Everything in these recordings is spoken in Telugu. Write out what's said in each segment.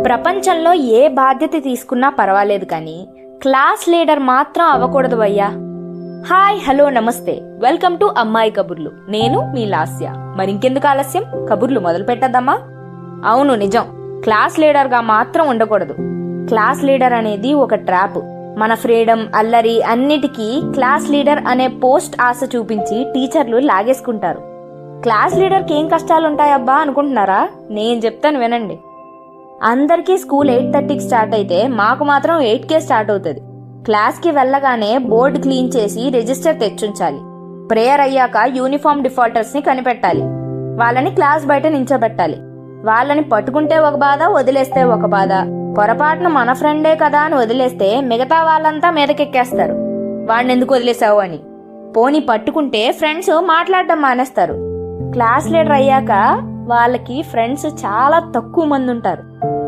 ప్రపంచంలో ఏ బాధ్యత తీసుకున్నా పర్వాలేదు కానీ క్లాస్ లీడర్ మాత్రం అవ్వకూడదు అయ్యా. హాయ్ హలో నమస్తే. వెల్కమ్ టు అమ్మాయి కబుర్లు. నేను మీ లాస్య. మరింకెందుకు ఆలస్యం? కబుర్లు మొదలు పెట్టద్దామా అవును నిజం. క్లాస్ లీడర్గా మాత్రం ఉండకూడదు. క్లాస్ లీడర్ అనేది ఒక ట్రాప్. మన ఫ్రీడమ్ అల్లరి అన్నిటికీ క్లాస్ లీడర్ అనే పోస్ట్ ఆశ చూపించి టీచర్లు లాగేసుకుంటారు. క్లాస్ లీడర్కి ఏం కష్టాలు ఉంటాయబ్బా అనుకుంటున్నారా? నేను చెప్తాను వినండి. అందరికీ స్కూల్ ఎయిట్ థర్టీకి స్టార్ట్ అయితే మాకు మాత్రం ఎయిట్కే స్టార్ట్ అవుతుంది. క్లాస్కి వెళ్ళగానే బోర్డు క్లీన్ చేసి రిజిస్టర్ తెచ్చుంచాలి. ప్రేయర్ అయ్యాక యూనిఫామ్ డిఫాల్టర్స్ని కనిపెట్టాలి. వాళ్ళని క్లాస్ బయట నించోబెట్టాలి. వాళ్ళని పట్టుకుంటే ఒక బాధ వదిలేస్తే ఒక బాధ. పొరపాటున మన ఫ్రెండే కదా అని వదిలేస్తే మిగతా వాళ్ళంతా మీదకెక్కేస్తారు. ఎందుకు వదిలేసావు అని. పోనీ పట్టుకుంటే ఫ్రెండ్స్ మాట్లాడడం మానేస్తారు. క్లాస్ లీడర్ అయ్యాక వాళ్ళకి ఫ్రెండ్స్ చాలా తక్కువ మంది ఉంటారు.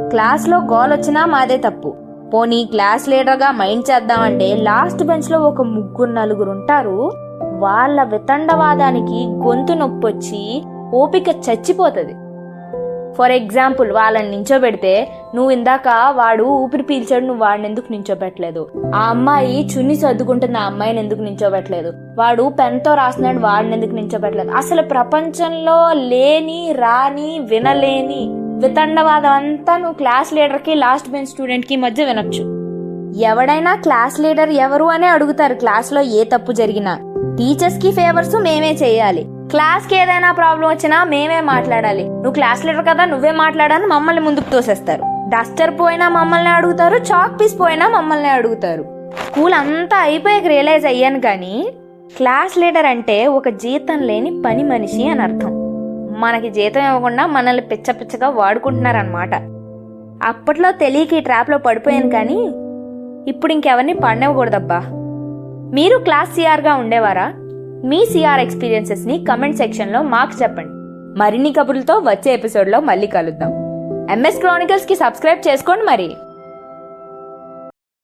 క్లాస్లో గోల్ వచ్చినా మాదే తప్పు. పోనీ క్లాస్ లీడర్గా మైండ్ చేద్దామంటే లాస్ట్ బెంచ్లో ఒక ముగ్గురు నలుగురు ఉంటారు. వాళ్ళ వితండవాదానికి గొంతు నొప్పి వచ్చి ఓపిక చచ్చిపోతుంది. ఫర్ ఎగ్జాంపుల్ వాళ్ళని నించోబెడితే నువ్వు ఇందాక వాడు ఊపిరి పీల్చాడు నువ్వు వాడిని ఎందుకు నించోబెట్టలేదు? ఆ అమ్మాయి చున్ని సర్దుకుంటున్న ఆ అమ్మాయిని ఎందుకు నించోబెట్టలేదు? వాడు పెన్తో రాస్తున్నాడు వాడిని ఎందుకు నించోబెట్టలేదు? అసలు ప్రపంచంలో లేని రాని వినలేని వితండవాదం అంతా నువ్వు క్లాస్ లీడర్కి లాస్ట్ బెంచ్ స్టూడెంట్కి మధ్య వినొచ్చు. ఎవడైనా క్లాస్ లీడర్ ఎవరు అనే అడుగుతారు క్లాస్లో ఏ తప్పు జరిగినా. టీచర్స్కి ఫేవర్స్ మేమే చేయాలి. క్లాస్కి ఏదైనా ప్రాబ్లం వచ్చినా మేమే మాట్లాడాలి. నువ్వు క్లాస్ లీడర్ కదా నువ్వే మాట్లాడాలని మమ్మల్ని ముందుకు తోసేస్తారు. డస్టర్ పోయినా మమ్మల్ని అడుగుతారు చాక్ పీస్ పోయినా మమ్మల్ని అడుగుతారు. స్కూల్ అంతా అయిపోయాక రియలైజ్ అయ్యాను కానీ క్లాస్ లీడర్ అంటే ఒక జీతం లేని పని మనిషి అని అర్థం. మనకి జీతం ఇవ్వకుండా మనల్ని పిచ్చ పిచ్చగా వాడుకుంటున్నారనమాట అప్పట్లో తెలియక ఈ ట్రాప్లో పడిపోయాను కానీ ఇప్పుడు ఇంకెవరిని పడనివ్వకూడదబ్బా. మీరు క్లాస్ సిఆర్గా ఉండేవారా? మీ సిఆర్ ఎక్స్పీరియన్సెస్ని కమెంట్ సెక్షన్లో మాకు చెప్పండి. మరిన్ని కబుర్లతో వచ్చే ఎపిసోడ్లో మళ్ళీ కలుద్దాం. ఎంఎస్ క్రానికల్స్కి సబ్స్క్రైబ్ చేసుకోండి మరి.